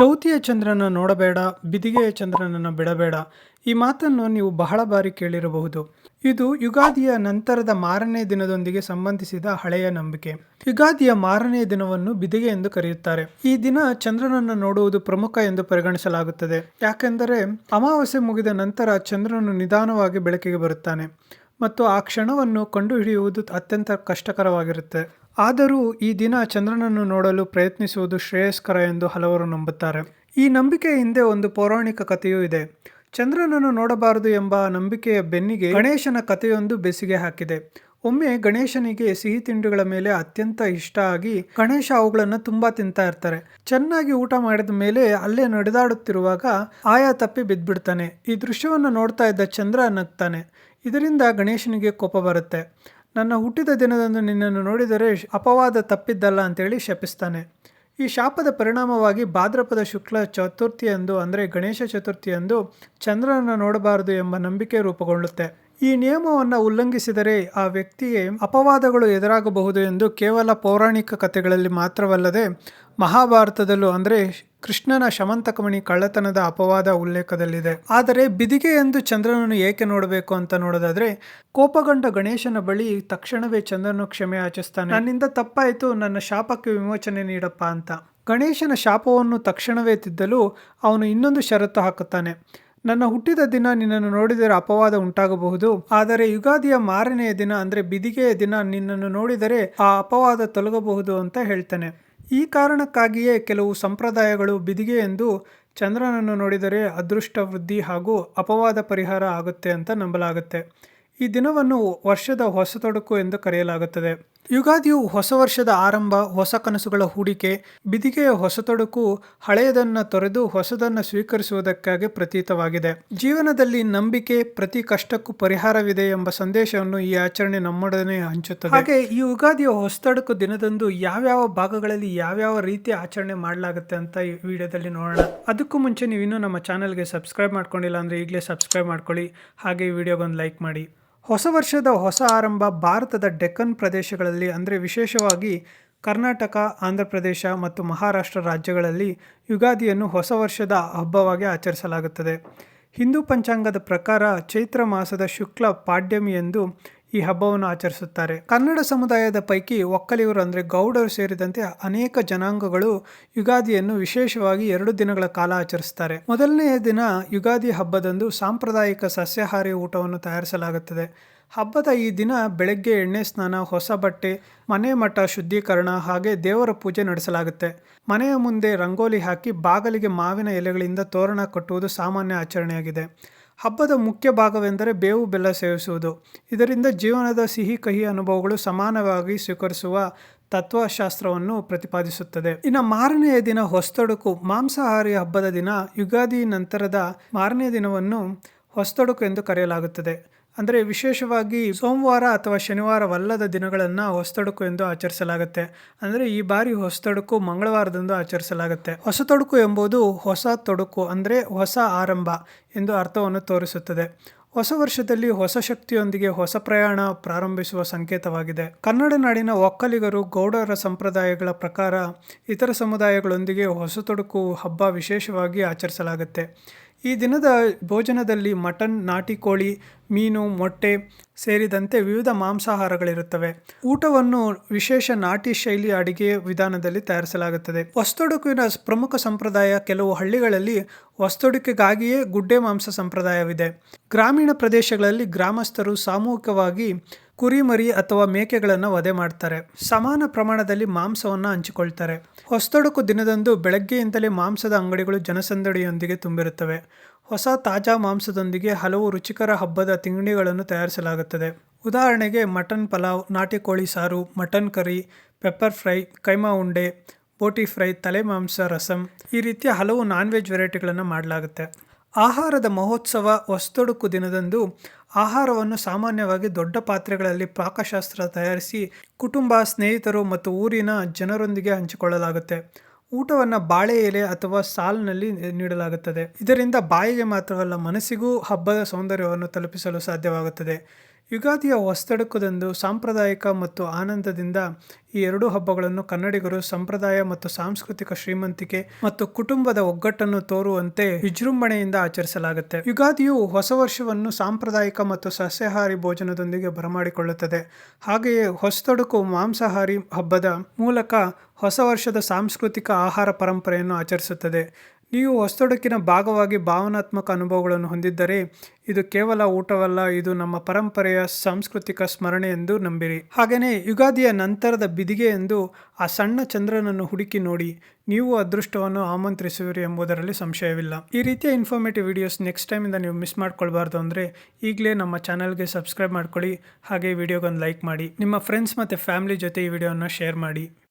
ಚೌತಿಯ ಚಂದ್ರನ ನೋಡಬೇಡ, ಬಿದಿಗೆಯ ಚಂದ್ರನನ್ನು ಬಿಡಬೇಡ. ಈ ಮಾತನ್ನು ನೀವು ಬಹಳ ಬಾರಿ ಕೇಳಿರಬಹುದು. ಇದು ಯುಗಾದಿಯ ನಂತರದ ಮಾರನೇ ದಿನದೊಂದಿಗೆ ಸಂಬಂಧಿಸಿದ ಹಳೆಯ ನಂಬಿಕೆ. ಯುಗಾದಿಯ ಮಾರನೇ ದಿನವನ್ನು ಬಿದಿಗೆ ಎಂದು ಕರೆಯುತ್ತಾರೆ. ಈ ದಿನ ಚಂದ್ರನನ್ನು ನೋಡುವುದು ಪ್ರಮುಖ ಎಂದು ಪರಿಗಣಿಸಲಾಗುತ್ತದೆ. ಯಾಕೆಂದರೆ ಅಮಾವಾಸ್ಯೆ ಮುಗಿದ ನಂತರ ಚಂದ್ರನು ನಿಧಾನವಾಗಿ ಬೆಳಕಿಗೆ ಬರುತ್ತಾನೆ ಮತ್ತು ಆ ಕ್ಷಣವನ್ನು ಕಂಡುಹಿಡಿಯುವುದು ಅತ್ಯಂತ ಕಷ್ಟಕರವಾಗಿರುತ್ತೆ. ಆದರೂ ಈ ದಿನ ಚಂದ್ರನನ್ನು ನೋಡಲು ಪ್ರಯತ್ನಿಸುವುದು ಶ್ರೇಯಸ್ಕರ ಎಂದು ಹಲವರು ನಂಬುತ್ತಾರೆ. ಈ ನಂಬಿಕೆ ಹಿಂದೆ ಒಂದು ಪೌರಾಣಿಕ ಕಥೆಯೂ ಇದೆ. ಚಂದ್ರನನ್ನು ನೋಡಬಾರದು ಎಂಬ ನಂಬಿಕೆಯ ಬೆನ್ನಿಗೆ ಗಣೇಶನ ಕಥೆಯೊಂದು ಬೆಸಿಗೆ ಹಾಕಿದೆ. ಒಮ್ಮೆ ಗಣೇಶನಿಗೆ ಸಿಹಿ ತಿಂಡಿಗಳ ಮೇಲೆ ಅತ್ಯಂತ ಇಷ್ಟ ಆಗಿ ಗಣೇಶ ಅವುಗಳನ್ನು ತುಂಬಾ ತಿಂತಾ ಇರ್ತಾರೆ. ಚೆನ್ನಾಗಿ ಊಟ ಮಾಡಿದ ಮೇಲೆ ಅಲ್ಲೇ ನಡೆದಾಡುತ್ತಿರುವಾಗ ಆಯಾ ತಪ್ಪಿ ಬಿದ್ದ್ಬಿಡ್ತಾನೆ. ಈ ದೃಶ್ಯವನ್ನು ನೋಡ್ತಾ ಇದ್ದ ಚಂದ್ರ ನಗ್ತಾನೆ. ಇದರಿಂದ ಗಣೇಶನಿಗೆ ಕೋಪ ಬರುತ್ತೆ. ನನ್ನ ಹುಟ್ಟಿದ ದಿನದಂದು ನಿನ್ನನ್ನು ನೋಡಿದರೆ ಅಪವಾದ ತಪ್ಪಿದ್ದಲ್ಲ ಅಂತೇಳಿ ಶಪಿಸ್ತಾನೆ. ಈ ಶಾಪದ ಪರಿಣಾಮವಾಗಿ ಭಾದ್ರಪದ ಶುಕ್ಲ ಚತುರ್ಥಿಯಂದು ಅಂದರೆ ಗಣೇಶ ಚತುರ್ಥಿಯಂದು ಚಂದ್ರನನ್ನು ನೋಡಬಾರದು ಎಂಬ ನಂಬಿಕೆ ರೂಪುಗೊಳ್ಳುತ್ತೆ. ಈ ನಿಯಮವನ್ನು ಉಲ್ಲಂಘಿಸಿದರೆ ಆ ವ್ಯಕ್ತಿಗೆ ಅಪವಾದಗಳು ಎದುರಾಗಬಹುದು ಎಂದು ಕೇವಲ ಪೌರಾಣಿಕ ಕಥೆಗಳಲ್ಲಿ ಮಾತ್ರವಲ್ಲದೆ ಮಹಾಭಾರತದಲ್ಲೂ ಅಂದರೆ ಕೃಷ್ಣನ ಶಮಂತಕಮಣಿ ಕಳ್ಳತನದ ಅಪವಾದ ಉಲ್ಲೇಖದಲ್ಲಿದೆ. ಆದರೆ ಬಿದಿಗೆ ಎಂದು ಚಂದ್ರನನ್ನು ಏಕೆ ನೋಡಬೇಕು ಅಂತ ನೋಡೋದಾದ್ರೆ, ಕೋಪಗೊಂಡ ಗಣೇಶನ ಬಳಿ ತಕ್ಷಣವೇ ಚಂದ್ರನು ಕ್ಷಮೆ ಆಚರಿಸ್ತಾನೆ. ನನ್ನಿಂದ ತಪ್ಪಾಯಿತು, ನನ್ನ ಶಾಪಕ್ಕೆ ವಿಮೋಚನೆ ನೀಡಪ್ಪ ಅಂತ. ಗಣೇಶನ ಶಾಪವನ್ನು ತಕ್ಷಣವೇ ತಿದ್ದಲು ಅವನು ಇನ್ನೊಂದು ಷರತ್ತು ಹಾಕುತ್ತಾನೆ. ನನ್ನ ಹುಟ್ಟಿದ ದಿನ ನಿನ್ನನ್ನು ನೋಡಿದರೆ ಅಪವಾದ ಉಂಟಾಗಬಹುದು. ಆದರೆ ಯುಗಾದಿಯ ಮಾರನೆಯ ದಿನ, ಅಂದರೆ ಬಿದಿಗೆಯ ದಿನ ನಿನ್ನನ್ನು ನೋಡಿದರೆ ಆ ಅಪವಾದ ತೊಲಗಬಹುದು ಅಂತ ಹೇಳ್ತಾನೆ. ಈ ಕಾರಣಕ್ಕಾಗಿಯೇ ಕೆಲವು ಸಂಪ್ರದಾಯಗಳು ಬಿದಿಗೆ ಎಂದು ಚಂದ್ರನನ್ನು ನೋಡಿದರೆ ಅದೃಷ್ಟ ವೃದ್ಧಿ ಹಾಗೂ ಅಪವಾದ ಪರಿಹಾರ ಆಗುತ್ತೆ ಅಂತ ನಂಬಲಾಗುತ್ತೆ. ಈ ದಿನವನ್ನು ವರ್ಷದ ಹೊಸತೊಡಕು ಎಂದು ಕರೆಯಲಾಗುತ್ತದೆ. ಯುಗಾದಿಯು ಹೊಸ ವರ್ಷದ ಆರಂಭ, ಹೊಸ ಕನಸುಗಳ ಹೂಡಿಕೆ, ಬಿದಿಗೆಯ ಹೊಸತೊಡಕು ಹಳೆಯದನ್ನು ತೊರೆದು ಹೊಸದನ್ನು ಸ್ವೀಕರಿಸುವುದಕ್ಕಾಗಿ ಪ್ರತೀತವಾಗಿದೆ. ಜೀವನದಲ್ಲಿ ನಂಬಿಕೆ, ಪ್ರತಿ ಕಷ್ಟಕ್ಕೂ ಪರಿಹಾರವಿದೆ ಎಂಬ ಸಂದೇಶವನ್ನು ಈ ಆಚರಣೆ ನಮ್ಮೊಡನೆ ಹಂಚುತ್ತದೆ. ಹಾಗೆ ಈ ಯುಗಾದಿಯ ಹೊಸತೊಡಕು ದಿನದಂದು ಯಾವ್ಯಾವ ಭಾಗಗಳಲ್ಲಿ ಯಾವ್ಯಾವ ರೀತಿ ಆಚರಣೆ ಮಾಡಲಾಗುತ್ತೆ ಅಂತ ಈ ವಿಡಿಯೋದಲ್ಲಿ ನೋಡೋಣ. ಅದಕ್ಕೂ ಮುಂಚೆ ನೀವು ಇನ್ನೂ ನಮ್ಮ ಚಾನಲ್ಗೆ ಸಬ್ಸ್ಕ್ರೈಬ್ ಮಾಡ್ಕೊಂಡಿಲ್ಲ ಅಂದರೆ ಈಗಲೇ ಸಬ್ಸ್ಕ್ರೈಬ್ ಮಾಡ್ಕೊಳ್ಳಿ. ಹಾಗೆ ಈ ವಿಡಿಯೋಗೊಂದು ಲೈಕ್ ಮಾಡಿ. ಹೊಸ ವರ್ಷದ ಹೊಸ ಆರಂಭ ಭಾರತದ ಡೆಕ್ಕನ್ ಪ್ರದೇಶಗಳಲ್ಲಿ, ಅಂದರೆ ವಿಶೇಷವಾಗಿ ಕರ್ನಾಟಕ, ಆಂಧ್ರ ಪ್ರದೇಶ ಮತ್ತು ಮಹಾರಾಷ್ಟ್ರ ರಾಜ್ಯಗಳಲ್ಲಿ ಯುಗಾದಿಯನ್ನು ಹೊಸ ವರ್ಷದ ಹಬ್ಬವಾಗಿ ಆಚರಿಸಲಾಗುತ್ತದೆ. ಹಿಂದೂ ಪಂಚಾಂಗದ ಪ್ರಕಾರ ಚೈತ್ರ ಮಾಸದ ಶುಕ್ಲ ಪಾಡ್ಯಮಿ ಎಂದು ಈ ಹಬ್ಬವನ್ನು ಆಚರಿಸುತ್ತಾರೆ. ಕನ್ನಡ ಸಮುದಾಯದ ಪೈಕಿ ಒಕ್ಕಲಿಗರು ಅಂದರೆ ಗೌಡರು ಸೇರಿದಂತೆ ಅನೇಕ ಜನಾಂಗಗಳು ಯುಗಾದಿಯನ್ನು ವಿಶೇಷವಾಗಿ ಎರಡು ದಿನಗಳ ಕಾಲ ಆಚರಿಸುತ್ತಾರೆ. ಮೊದಲನೆಯ ದಿನ ಯುಗಾದಿ ಹಬ್ಬದಂದು ಸಾಂಪ್ರದಾಯಿಕ ಸಸ್ಯಾಹಾರಿ ಊಟವನ್ನು ತಯಾರಿಸಲಾಗುತ್ತದೆ. ಹಬ್ಬದ ಈ ದಿನ ಬೆಳಗ್ಗೆ ಎಣ್ಣೆ ಸ್ನಾನ, ಹೊಸ ಬಟ್ಟೆ, ಮನೆ ಮಠ ಶುದ್ಧೀಕರಣ ಹಾಗೆ ದೇವರ ಪೂಜೆ ನಡೆಸಲಾಗುತ್ತೆ. ಮನೆಯ ಮುಂದೆ ರಂಗೋಲಿ ಹಾಕಿ ಬಾಗಿಲಿಗೆ ಮಾವಿನ ಎಲೆಗಳಿಂದ ತೋರಣ ಕಟ್ಟುವುದು ಸಾಮಾನ್ಯ ಆಚರಣೆಯಾಗಿದೆ. ಹಬ್ಬದ ಮುಖ್ಯ ಭಾಗವೆಂದರೆ ಬೇವು ಬೆಲ್ಲ ಸೇವಿಸುವುದು. ಇದರಿಂದ ಜೀವನದ ಸಿಹಿ ಕಹಿ ಅನುಭವಗಳು ಸಮಾನವಾಗಿ ಸ್ವೀಕರಿಸುವ ತತ್ವಶಾಸ್ತ್ರವನ್ನು ಪ್ರತಿಪಾದಿಸುತ್ತದೆ. ಇನ್ನು ಮಾರನೆಯ ದಿನ ಹೊಸ್ತೊಡಕು ಮಾಂಸಾಹಾರಿ ಹಬ್ಬದ ದಿನ ಯುಗಾದಿ ನಂತರದ ಮಾರನೆಯ ದಿನವನ್ನು ಹೊಸ್ತೊಡಕು ಎಂದು ಕರೆಯಲಾಗುತ್ತದೆ. ಅಂದರೆ ವಿಶೇಷವಾಗಿ ಸೋಮವಾರ ಅಥವಾ ಶನಿವಾರವಲ್ಲದ ದಿನಗಳನ್ನು ಹೊಸತೊಡಕು ಎಂದು ಆಚರಿಸಲಾಗುತ್ತೆ. ಅಂದರೆ ಈ ಬಾರಿ ಹೊಸತೊಡಕು ಮಂಗಳವಾರದಂದು ಆಚರಿಸಲಾಗುತ್ತೆ. ಹೊಸತೊಡಕು ಎಂಬುದು ಹೊಸ ತೊಡಕು ಅಂದರೆ ಹೊಸ ಆರಂಭ ಎಂದು ಅರ್ಥವನ್ನು ತೋರಿಸುತ್ತದೆ. ಹೊಸ ವರ್ಷದಲ್ಲಿ ಹೊಸ ಶಕ್ತಿಯೊಂದಿಗೆ ಹೊಸ ಪ್ರಯಾಣ ಪ್ರಾರಂಭಿಸುವ ಸಂಕೇತವಾಗಿದೆ. ಕನ್ನಡ ನಾಡಿನ ಒಕ್ಕಲಿಗರು ಗೌಡರ ಸಂಪ್ರದಾಯಗಳ ಪ್ರಕಾರ ಇತರ ಸಮುದಾಯಗಳೊಂದಿಗೆ ಹೊಸತೊಡಕು ಹಬ್ಬ ವಿಶೇಷವಾಗಿ ಆಚರಿಸಲಾಗುತ್ತೆ. ಈ ದಿನದ ಭೋಜನದಲ್ಲಿ ಮಟನ್, ನಾಟಿ ಕೋಳಿ, ಮೀನು, ಮೊಟ್ಟೆ ಸೇರಿದಂತೆ ವಿವಿಧ ಮಾಂಸಾಹಾರಗಳಿರುತ್ತವೆ. ಊಟವನ್ನು ವಿಶೇಷ ನಾಟಿ ಶೈಲಿ ಅಡಿಗೆ ವಿಧಾನದಲ್ಲಿ ತಯಾರಿಸಲಾಗುತ್ತದೆ. ಹೊಸ್ತೊಡುಕಿನ ಪ್ರಮುಖ ಸಂಪ್ರದಾಯ ಕೆಲವು ಹಳ್ಳಿಗಳಲ್ಲಿ ಹೊಸ್ತೊಡುಕಿಗಾಗಿಯೇ ಗುಡ್ಡೆ ಮಾಂಸ ಸಂಪ್ರದಾಯವಿದೆ. ಗ್ರಾಮೀಣ ಪ್ರದೇಶಗಳಲ್ಲಿ ಗ್ರಾಮಸ್ಥರು ಸಾಮೂಹಿಕವಾಗಿ ಕುರಿಮರಿ ಅಥವಾ ಮೇಕೆಗಳನ್ನು ವಧೆ ಮಾಡ್ತಾರೆ. ಸಮಾನ ಪ್ರಮಾಣದಲ್ಲಿ ಮಾಂಸವನ್ನು ಹಂಚಿಕೊಳ್ತಾರೆ. ಹೊಸತೊಡಕು ದಿನದಂದು ಬೆಳಗ್ಗೆಯಿಂದಲೇ ಮಾಂಸದ ಅಂಗಡಿಗಳು ಜನಸಂದಣಿಯೊಂದಿಗೆ ತುಂಬಿರುತ್ತವೆ. ಹೊಸ ತಾಜಾ ಮಾಂಸದೊಂದಿಗೆ ಹಲವು ರುಚಿಕರ ಹಬ್ಬದ ತಿಂಡಿಗಳನ್ನು ತಯಾರಿಸಲಾಗುತ್ತದೆ. ಉದಾಹರಣೆಗೆ ಮಟನ್ ಪಲಾವ್, ನಾಟಿ ಕೋಳಿ ಸಾರು, mutton curry, pepper fry, keema ಉಂಡೆ, ಬೋಟಿ ಫ್ರೈ, ತಲೆ ಮಾಂಸ, ರಸಂ ಈ ರೀತಿಯ ಹಲವು ನಾನ್ ವೆಜ್ ವೆರೈಟಿಗಳನ್ನು ಮಾಡಲಾಗುತ್ತೆ. ಆಹಾರದ ಮಹೋತ್ಸವ ವಸ್ತೊಡುಕು ದಿನದಂದು ಆಹಾರವನ್ನು ಸಾಮಾನ್ಯವಾಗಿ ದೊಡ್ಡ ಪಾತ್ರೆಗಳಲ್ಲಿ ಪಾಕಶಾಸ್ತ್ರ ತಯಾರಿಸಿ ಕುಟುಂಬ ಸ್ನೇಹಿತರು ಮತ್ತು ಊರಿನ ಜನರೊಂದಿಗೆ ಹಂಚಿಕೊಳ್ಳಲಾಗುತ್ತೆ. ಊಟವನ್ನು ಬಾಳೆ ಎಲೆ ಅಥವಾ ಸಾಲಿನಲ್ಲಿ ನೀಡಲಾಗುತ್ತದೆ. ಇದರಿಂದ ಬಾಯಿಗೆ ಮಾತ್ರವಲ್ಲ ಮನಸ್ಸಿಗೂ ಹಬ್ಬದ ಸೌಂದರ್ಯವನ್ನು ತಲುಪಿಸಲು ಸಾಧ್ಯವಾಗುತ್ತದೆ. ಯುಗಾದಿಯ ಹೊಸತಡಕದಂದು ಸಾಂಪ್ರದಾಯಿಕ ಮತ್ತು ಆನಂದದಿಂದ ಈ ಎರಡು ಹಬ್ಬಗಳನ್ನು ಕನ್ನಡಿಗರು ಸಂಪ್ರದಾಯ ಮತ್ತು ಸಾಂಸ್ಕೃತಿಕ ಶ್ರೀಮಂತಿಕೆ ಮತ್ತು ಕುಟುಂಬದ ಒಗ್ಗಟ್ಟನ್ನು ತೋರುವಂತೆ ವಿಜೃಂಭಣೆಯಿಂದ ಆಚರಿಸಲಾಗುತ್ತೆ. ಯುಗಾದಿಯು ಹೊಸ ವರ್ಷವನ್ನು ಸಾಂಪ್ರದಾಯಿಕ ಮತ್ತು ಸಸ್ಯಾಹಾರಿ ಭೋಜನದೊಂದಿಗೆ ಬರಮಾಡಿಕೊಳ್ಳುತ್ತದೆ. ಹಾಗೆಯೇ ಹೊಸತೊಡಕು ಮಾಂಸಾಹಾರಿ ಹಬ್ಬದ ಮೂಲಕ ಹೊಸ ವರ್ಷದ ಸಾಂಸ್ಕೃತಿಕ ಆಹಾರ ಪರಂಪರೆಯನ್ನು ಆಚರಿಸುತ್ತದೆ. ನೀವು ಹೊಸತೊಡಕಿನ ಭಾಗವಾಗಿ ಭಾವನಾತ್ಮಕ ಅನುಭವಗಳನ್ನು ಹೊಂದಿದ್ದರೆ ಇದು ಕೇವಲ ಊಟವಲ್ಲ, ಇದು ನಮ್ಮ ಪರಂಪರೆಯ ಸಾಂಸ್ಕೃತಿಕ ಸ್ಮರಣೆ ಎಂದು ನಂಬಿರಿ. ಹಾಗೆಯೇ ಯುಗಾದಿಯ ನಂತರದ ಬಿದಿಗೆ ಎಂದು ಆ ಸಣ್ಣ ಚಂದ್ರನನ್ನು ಹುಡುಕಿ ನೋಡಿ ನೀವು ಅದೃಷ್ಟವನ್ನು ಆಮಂತ್ರಿಸುವಿರಿ ಎಂಬುದರಲ್ಲಿ ಸಂಶಯವಿಲ್ಲ. ಈ ರೀತಿಯ ಇನ್ಫಾರ್ಮೇಟಿವ್ ವಿಡಿಯೋಸ್ ನೆಕ್ಸ್ಟ್ ಟೈಮಿಂದ ನೀವು ಮಿಸ್ ಮಾಡ್ಕೊಳ್ಬಾರ್ದು ಅಂದರೆ ಈಗಲೇ ನಮ್ಮ ಚಾನಲ್ಗೆ ಸಬ್ಸ್ಕ್ರೈಬ್ ಮಾಡ್ಕೊಳ್ಳಿ, ಹಾಗೆ ವಿಡಿಯೋಗೊಂದು ಲೈಕ್ ಮಾಡಿ, ನಿಮ್ಮ ಫ್ರೆಂಡ್ಸ್ ಮತ್ತು ಫ್ಯಾಮಿಲಿ ಜೊತೆ ಈ ವಿಡಿಯೋನ ಶೇರ್ ಮಾಡಿ.